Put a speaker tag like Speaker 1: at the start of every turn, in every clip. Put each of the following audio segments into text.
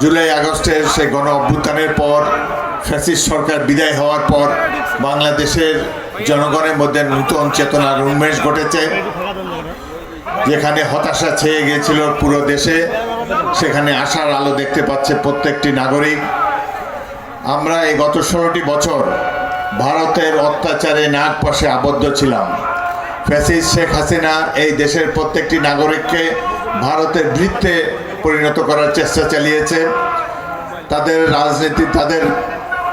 Speaker 1: জুলাই আগস্টের সে গণ অভ্যুত্থানের পর, ফ্যাসিস্ট সরকার বিদায় হওয়ার পর, বাংলাদেশের জনগণের মধ্যে নূতন চেতনার উন্মেষ ঘটেছে। যেখানে হতাশা ছেয়ে গিয়েছিল পুরো দেশে, সেখানে আশার আলো দেখতে পাচ্ছে প্রত্যেকটি নাগরিক। আমরা এই গত ষোলোটি বছর ভারতের অত্যাচারে নাক পাশে আবদ্ধ ছিলাম। ফ্যাসিস শেখ হাসিনা এই দেশের প্রত্যেকটি নাগরিককে ভারতের বৃত্তে পরিণত করার চেষ্টা চালিয়েছে। তাদের রাজনীতি, তাদের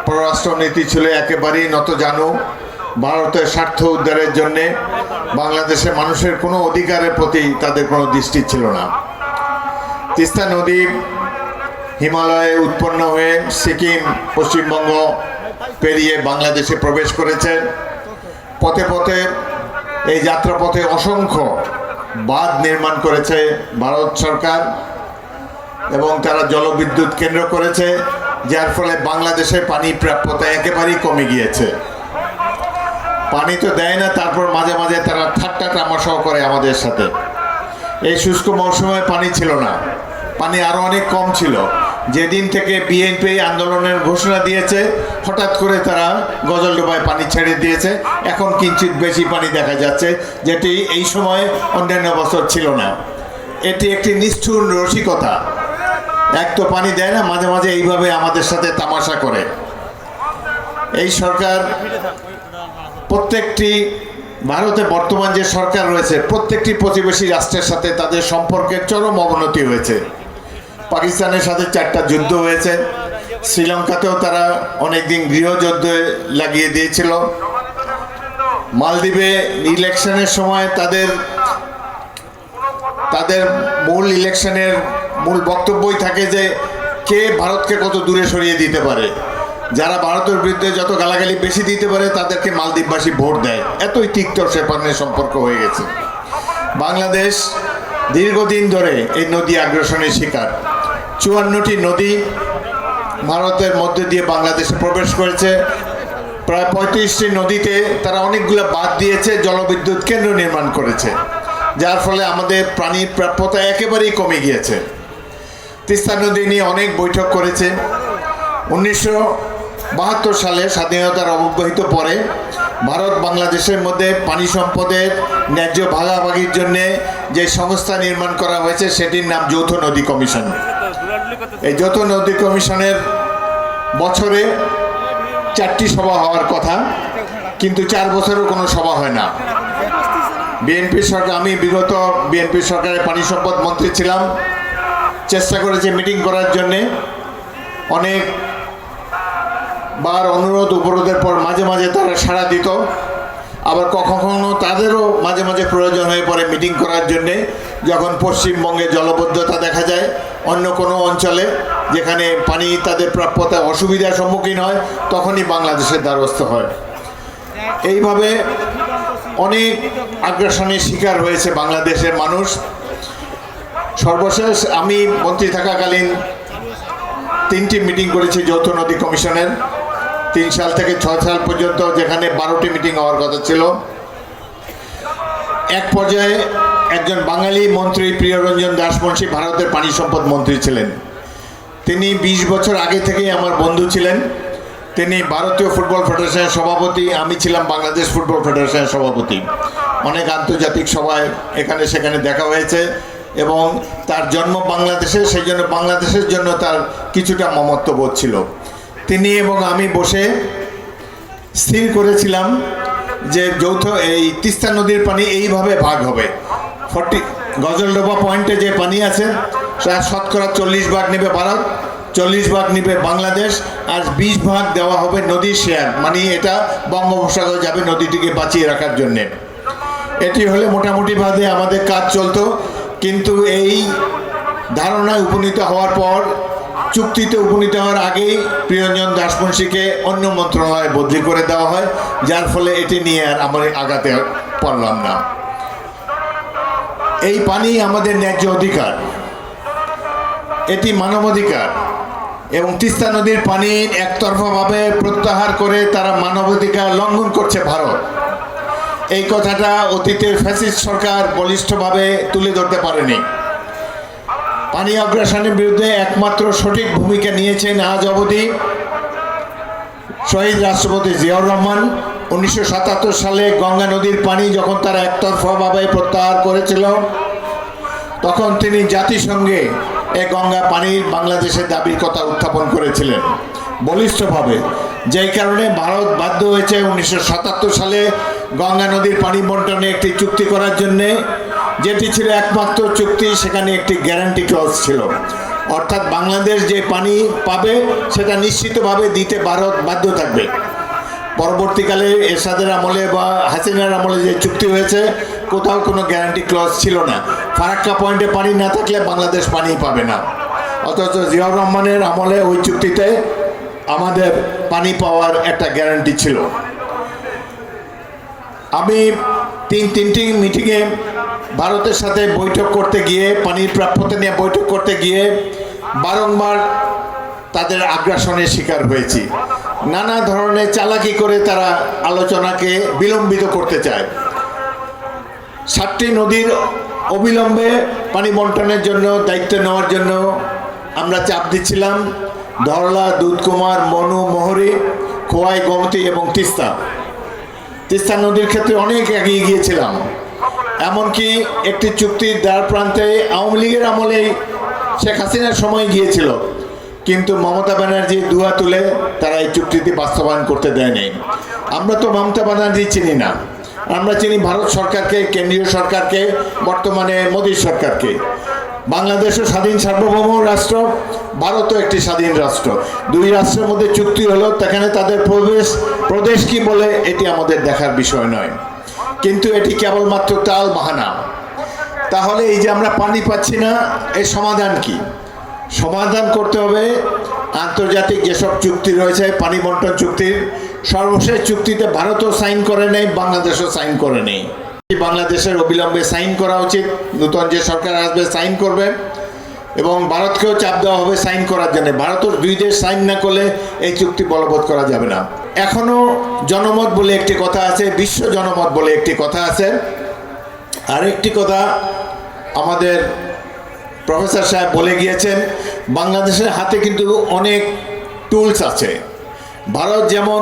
Speaker 1: পররাষ্ট্রনীতি ছিল একেবারেই নত জানো ভারতের স্বার্থ উদ্ধারের জন্যে বাংলাদেশের মানুষের কোনো অধিকারের প্রতি তাদের কোনো দৃষ্টি ছিল না। তিস্তা নদী হিমালয়ে উৎপন্ন হয়ে সিকিম, পশ্চিমবঙ্গ পেরিয়ে বাংলাদেশে প্রবেশ করেছে। পথে পথে এই যাত্রাপথে অসংখ্য বাঁধ নির্মাণ করেছে ভারত সরকার। এবং তারা জলবিদ্যুৎ কেন্দ্র করেছে, যার ফলে বাংলাদেশে পানি প্রাপ্যতা একেবারেই কমে গিয়েছে। পানি তো দেয় না, তারপর মাঝে মাঝে তারা ঠাট্টা তামাশাও করে আমাদের সাথে। এই শুষ্ক মৌসুমে পানি ছিল না। পানি আরও অনেক কম ছিল। যেদিন থেকে বিএনপি আন্দোলনের ঘোষণা দিয়েছে, হঠাৎ করে তারা গজলডোবায় পানি ছেড়ে দিয়েছে। এখন কিঞ্চিত বেশি পানি দেখা যাচ্ছে, যেটি এই সময় অন্যান্য বছর ছিল না। এটি একটি নিষ্ঠুর রসিকতা। এক তো পানি দেয় না, মাঝে মাঝে এইভাবে আমাদের সাথে তামাশা করে। এই সরকার প্রত্যেকটি, ভারতে বর্তমান যে সরকার রয়েছে, প্রত্যেকটি প্রতিবেশী রাষ্ট্রের সাথে তাদের সম্পর্কের চরম অবনতি হয়েছে। পাকিস্তানের সাথে চারটা যুদ্ধ হয়েছে। শ্রীলঙ্কাতেও তারা অনেকদিন গৃহযুদ্ধে লাগিয়ে দিয়েছিল। মালদ্বীপে ইলেকশনের সময় তাদের তাদের মূল ইলেকশনের মূল বক্তব্যই থাকে যে কে ভারতকে কত দূরে সরিয়ে দিতে পারে। যারা ভারতের বিরুদ্ধে যত গালাগালি বেশি দিতে পারে, তাদেরকে মালদ্বীপবাসী ভোট দেয়। এতই তিক্ত সেপানের সম্পর্ক হয়ে গেছে। বাংলাদেশ দীর্ঘদিন ধরে এই নদী আগ্রাসনের শিকার। চুয়ান্নটি নদী ভারতের মধ্যে দিয়ে বাংলাদেশে প্রবেশ করেছে। প্রায় পঁয়ত্রিশটি নদীতে তারা অনেকগুলো বাদ দিয়েছে, জলবিদ্যুৎ কেন্দ্র নির্মাণ করেছে। যার ফলে আমাদের প্রাণীর প্রাপ্যতা একেবারেই কমে গিয়েছে। তিস্তা নদী নিয়ে অনেক বৈঠক করেছে। উনিশশো বাহাত্তর সালে স্বাধীনতার অব্যবহিত পরে ভারত বাংলাদেশের মধ্যে পানি সম্পদের ন্যায্য ভাগাভাগির জন্য যে সংস্থা নির্মাণ করা হয়েছে, সেটির নাম যৌথ নদী কমিশন। এই যৌথ নদী কমিশনের বছরে চারটি সভা হওয়ার কথা, কিন্তু চার বছরও কোনো সভা হয় না। বিএনপি সরকার, আমি বিগত বিএনপি সরকারের পানি সম্পদ মন্ত্রী ছিলাম। চেষ্টা করেছে মিটিং করার জন্যে। অনেক বার অনুরোধ, উপরোধের পর মাঝে মাঝে তারা সাড়া দিত। আবার কখনো তাদেরও মাঝে মাঝে প্রয়োজন হয়ে পড়ে মিটিং করার জন্যে। যখন পশ্চিমবঙ্গে জলবদ্ধতা দেখা যায় অন্য কোনো অঞ্চলে, যেখানে পানি তাদের প্রাপ্যতা অসুবিধার সম্মুখীন হয়, তখনই বাংলাদেশের দ্বারস্থ হয়। এইভাবে অনেক আগ্রাসনের শিকার হয়েছে বাংলাদেশের মানুষ। সর্বশেষ আমি মন্ত্রী থাকাকালীন তিনটি মিটিং করেছি যৌথ নদী কমিশনের। তিন সাল থেকে ছয় সাল পর্যন্ত যেখানে বারোটি মিটিং হওয়ার কথা ছিল। এক পর্যায়ে একজন বাঙালি মন্ত্রী প্রিয়রঞ্জন দাসমুন্সী ভারতের পানি সম্পদ মন্ত্রী ছিলেন। তিনি ২০ বছর আগে থেকেই আমার বন্ধু ছিলেন। তিনি ভারতীয় ফুটবল ফেডারেশনের সভাপতি, আমি ছিলাম বাংলাদেশ ফুটবল ফেডারেশনের সভাপতি। অনেক আন্তর্জাতিক সভায় এখানে সেখানে দেখা হয়েছে। এবং তার জন্ম বাংলাদেশে, সেই জন্য বাংলাদেশের জন্য তার কিছুটা মমত্ববোধ ছিল। তিনি এবং আমি বসে স্থির করেছিলাম যে যৌথ এই তিস্তা নদীর পানি এইভাবে ভাগ হবে। ফর্টি, গজলডোবা পয়েন্টে যে পানি আছে, তার শতকরা চল্লিশ ভাগ নেবে ভারত, চল্লিশ ভাগ নেবে বাংলাদেশ, আর বিশ ভাগ দেওয়া হবে নদীর শেয়ার মানে এটা বঙ্গোপসাগরে যাবে নদীটিকে বাঁচিয়ে রাখার জন্যে। এটি হলে মোটামুটিভাবে আমাদের কাজ চলতো। কিন্তু এই ধারণায় উপনীত হওয়ার পর, চুক্তিতে উপনীত হওয়ার আগেই প্রিয়ঞ্জন দাসমুন্সীকে অন্য মন্ত্রণালয়ে বদলি করে দেওয়া হয়, যার ফলে এটি নিয়ে আর আমার আগাতে পারলাম না। এই পানি আমাদের ন্যায্য অধিকার। এটি মানবাধিকার এবং তিস্তা নদীর পানি একতরফাভাবে প্রত্যাহার করে তারা মানবাধিকার লঙ্ঘন করছে ভারত। এই কথাটা অতীতের ফ্যাসিস্ট সরকার বলিষ্ঠভাবে তুলে ধরতে পারেনি। পানি অগ্রাসনের বিরুদ্ধে একমাত্র সঠিক ভূমিকা নিয়েছেন আজ অবধি শহীদ রাষ্ট্রপতি জিয়াউর রহমান। উনিশশো সাতাত্তর সালে গঙ্গা নদীর পানি যখন তারা একতরফাভাবে প্রত্যাহার করেছিল, তখন তিনি জাতিসংঘে এ গঙ্গা পানির বাংলাদেশের দাবির কথা উত্থাপন করেছিলেন। বলিষ্ঠভাবে, যেই কারণে ভারত বাধ্য হয়েছে উনিশশো সাতাত্তর সালে গঙ্গা নদীর পানি বন্টনে একটি চুক্তি করার জন্যে, যেটি ছিল একমাত্র চুক্তি, সেখানে একটি গ্যারান্টি ক্লজ ছিল। অর্থাৎ বাংলাদেশ যে পানি পাবে, সেটা নিশ্চিতভাবে দিতে ভারত বাধ্য থাকবে। পরবর্তীকালে এরশাদের আমলে বা হাসিনার আমলে যে চুক্তি হয়েছে, কোথাও কোনো গ্যারান্টি ক্লজ ছিল না। ফারাক্কা পয়েন্টে পানি না থাকলে বাংলাদেশ পানি পাবে না। অথচ জিয়াউর রহমানের আমলে ওই চুক্তিতে আমাদের পানি পাওয়ার একটা গ্যারান্টি ছিল। আমি তিন তিনটি মিটিংয়ে ভারতের সাথে বৈঠক করতে গিয়ে, পানির প্রাপ্যতা নিয়ে বৈঠক করতে গিয়ে বারংবার তাদের আগ্রাসনের শিকার হয়েছি। নানা ধরনের চালাকি করে তারা আলোচনাকে বিলম্বিত করতে চায়। সাতটি নদীর অবিলম্বে পানি বন্টনের জন্য, দায়িত্ব নেওয়ার জন্য আমরা চাপ দিচ্ছিলাম। ধরলা, দুধকুমার, মনু, মোহরি, খোয়াই, গোমতী এবং তিস্তা। তিস্তা নদীর ক্ষেত্রে অনেক এগিয়ে গিয়েছিলাম। এমনকি একটি চুক্তির দ্বার প্রান্তে আওয়ামী লীগের আমলেই শেখ হাসিনার সময় গিয়েছিল। কিন্তু মমতা ব্যানার্জি দুয়া তুলে তারা এই চুক্তিটি বাস্তবায়ন করতে দেয়নি। আমরা তো মমতা ব্যানার্জি চিনি না। আমরা চিনি ভারত সরকারকে, কেন্দ্রীয় সরকারকে, বর্তমানে মোদী সরকারকে। বাংলাদেশও স্বাধীন সার্বভৌম রাষ্ট্র, ভারতও একটি স্বাধীন রাষ্ট্র। দুই রাষ্ট্রের মধ্যে চুক্তি হলো, সেখানে তাদের প্রবেশ, প্রদেশ কি বলে, এটি আমাদের দেখার বিষয় নয়। কিন্তু এটি কেবলমাত্র তাল বাহানা। তাহলে এই যে আমরা পানি পাচ্ছি না, এর সমাধান কি? সমাধান করতে হবে আন্তর্জাতিক যেসব চুক্তি রয়েছে, পানি বন্টন চুক্তির। সর্বশেষ চুক্তিতে ভারতও সাইন করে নেই, বাংলাদেশও সাইন করে নেই। বাংলাদেশের অবিলম্বে সাইন করা উচিত। নূতন যে সরকার আসবে, সাইন করবে এবং ভারতকেও চাপ দেওয়া হবে সাইন করার জন্য। ভারতের দুই দেশ সাইন না করলে এই চুক্তি বলবৎ করা যাবে না। এখনও জনমত বলে একটি কথা আছে, বিশ্ব জনমত বলে একটি কথা আছে। আরেকটি কথা আমাদের প্রফেসর সাহেব বলে গিয়েছেন, বাংলাদেশের হাতে কিন্তু অনেক টুলস আছে। ভারত যেমন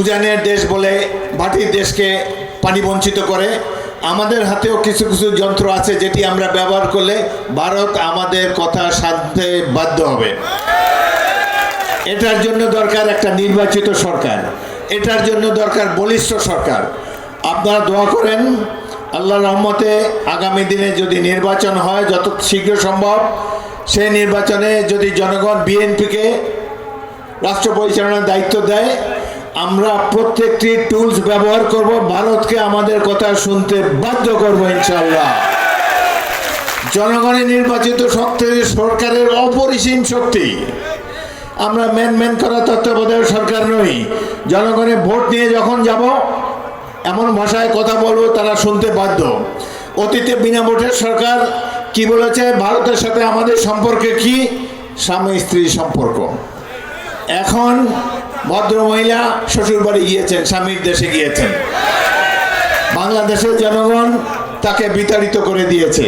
Speaker 1: উজানের দেশ বলে, ভাটির দেশকে পানি বঞ্চিত করে। আমাদের হাতেও কিছু কিছু যন্ত্র আছে যেটি আমরা ব্যবহার করলে ভারত আমাদের কথা সাধতে বাধ্য হবে। এটার জন্য দরকার একটা নির্বাচিত সরকার। এটার জন্য দরকার বলিষ্ঠ সরকার। আপনারা দোয়া করেন আল্লাহ রহমতে আগামী দিনে যদি নির্বাচন হয় যত শীঘ্র সম্ভব, সেই নির্বাচনে যদি জনগণ বিএনপিকে রাষ্ট্র পরিচালনার দায়িত্ব দেয় আমরা প্রত্যেকটি টুলস ব্যবহার করব। ভারতকে আমাদের কথা শুনতে বাধ্য করব ইনশাল্লাহ জনগণের নির্বাচিত শক্তি সরকারের অপরিসীম শক্তি। আমরা ম্যান ম্যান করা তত্ত্বাবধায়ক সরকার নই। জনগণের ভোট নিয়ে যখন যাব, এমন ভাষায় কথা বলব, তারা শুনতে বাধ্য। অতীতে বিনা ভোটের সরকার কি বলেছে? ভারতের সাথে আমাদের সম্পর্কে কি? স্বামী স্ত্রী সম্পর্ক। এখন ভদ্র মহিলা শ্বশুর বাড়ি গিয়েছেন, স্বামীর দেশে গিয়েছেন। বাংলাদেশের জনগণ তাকে বিতাড়িত করে দিয়েছে।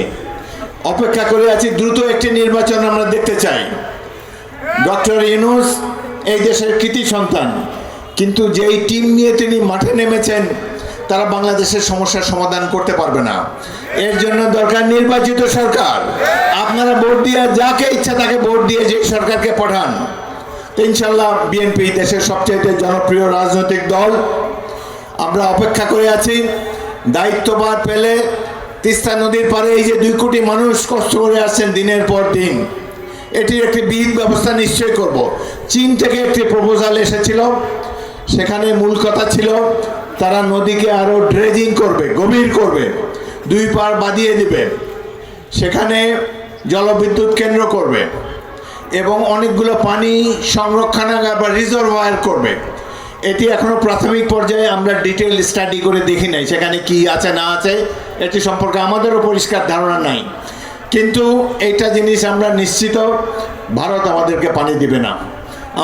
Speaker 1: অপেক্ষা করে আছি, দ্রুত একটি নির্বাচন আমরা দেখতে চাই। ডক্টর ইউনুস এই দেশের কৃতি সন্তান, কিন্তু যেই টিম নিয়ে তিনি মাঠে নেমেছেন, তারা বাংলাদেশের সমস্যার সমাধান করতে পারবে না। এর জন্য দরকার নির্বাচিত সরকার। আপনারা ভোট দিয়ে যাকে ইচ্ছা তাকে ভোট দিয়ে যে সরকারকে পাঠান। ইনশাল্লাহ বিএনপি দেশের সবচেয়ে জনপ্রিয় রাজনৈতিক দল। আমরা অপেক্ষা করে আছি। দায়িত্বভার পেলে তিস্তা নদীর পারে এই যে দুই কোটি মানুষ কষ্ট করে আসছেন দিনের পর দিন, এটির একটি বিহিত ব্যবস্থা নিশ্চয় করব। চীন থেকে একটি প্রপোজাল এসেছিল, সেখানে মূল কথা ছিল, তারা নদীকে আরও ড্রেজিং করবে, গভীর করবে, দুই পার বাঁধিয়ে দিবে, সেখানে জলবিদ্যুৎ কেন্দ্র করবে। এবং অনেকগুলো পানি সংরক্ষণাগার বা রিজার্ভায়ার করবে। এটি এখনও প্রাথমিক পর্যায়ে আমরা ডিটেল স্টাডি করে দেখি নাই, সেখানে কি আছে না আছে, এটি সম্পর্কে আমাদেরও পরিষ্কার ধারণা নাই। কিন্তু এইটা জিনিস আমরা নিশ্চিত, ভারত আমাদেরকে পানি দিবে না।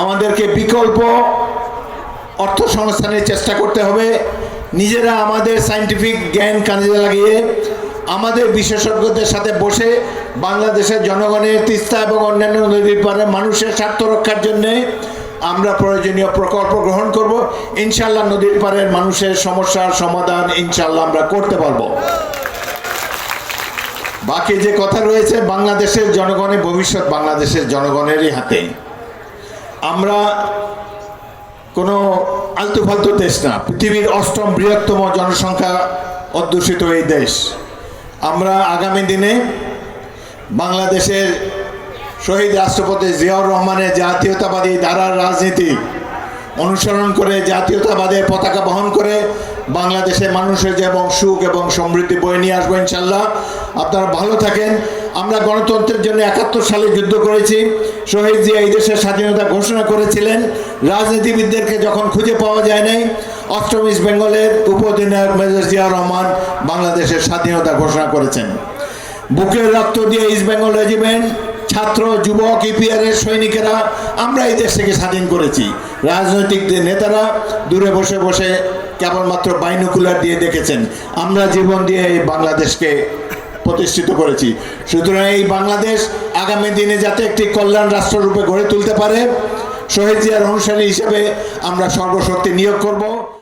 Speaker 1: আমাদেরকে বিকল্প অর্থ সংস্থানের চেষ্টা করতে হবে, নিজেরা আমাদের সাইন্টিফিক জ্ঞান কাজে লাগিয়ে আমাদের বিশেষজ্ঞদের সাথে বসে বাংলাদেশের জনগণের তিস্তা এবং অন্যান্য নদীর পারে মানুষের স্বার্থ রক্ষার জন্যে আমরা প্রয়োজনীয় প্রকল্প গ্রহণ করব। ইনশাল্লাহ নদীর পাড়ের মানুষের সমস্যার সমাধান ইনশাল্লাহ আমরা করতে পারব। বাকি যে কথা রয়েছে, বাংলাদেশের জনগণের ভবিষ্যৎ বাংলাদেশের জনগণেরই হাতে। আমরা কোনো আলতু ফালতু দেশ না, পৃথিবীর অষ্টম বৃহত্তম জনসংখ্যা অধ্যুষিত এই দেশ। আমরা আগামী দিনে বাংলাদেশের শহীদ রাষ্ট্রপতি জিয়াউর রহমানের জাতীয়তাবাদী ধারার রাজনীতি অনুসরণ করে জাতীয়তাবাদের পতাকা বহন করে বাংলাদেশের মানুষের যেমন সুখ এবং সমৃদ্ধি বয়ে নিয়ে আসব ইনশাল্লাহ আপনারা ভালো থাকেন। আমরা গণতন্ত্রের জন্য একাত্তর সালে যুদ্ধ করেছি। শহীদ জিয়া এই দেশের স্বাধীনতা ঘোষণা করেছিলেন। রাজনীতিবিদদেরকে যখন খুঁজে পাওয়া যায় নাই, অষ্টম ইস্ট বেঙ্গলের উপঅধিনায়ক মেজর জিয়া রহমান বাংলাদেশের স্বাধীনতা ঘোষণা করেছেন। বুকের রক্ত দিয়ে ইস্ট বেঙ্গল রেজিমেন্ট ছাত্র, যুবক, ইপিআরের সৈনিকেরা, আমরা এই দেশটাকে স্বাধীন করেছি। রাজনৈতিক যে নেতারা, দূরে বসে বসে কেবলমাত্র বাইনুকুলার দিয়ে দেখেছেন, আমরা জীবন দিয়ে এই বাংলাদেশকে প্রতিষ্ঠিত করেছি। সুতরাং এই বাংলাদেশ আগামী দিনে যাতে একটি কল্যাণ রাষ্ট্ররূপে গড়ে তুলতে পারে, শহীদ জিয়ার অনুসারী হিসেবে আমরা সর্বশক্তি নিয়োগ করব।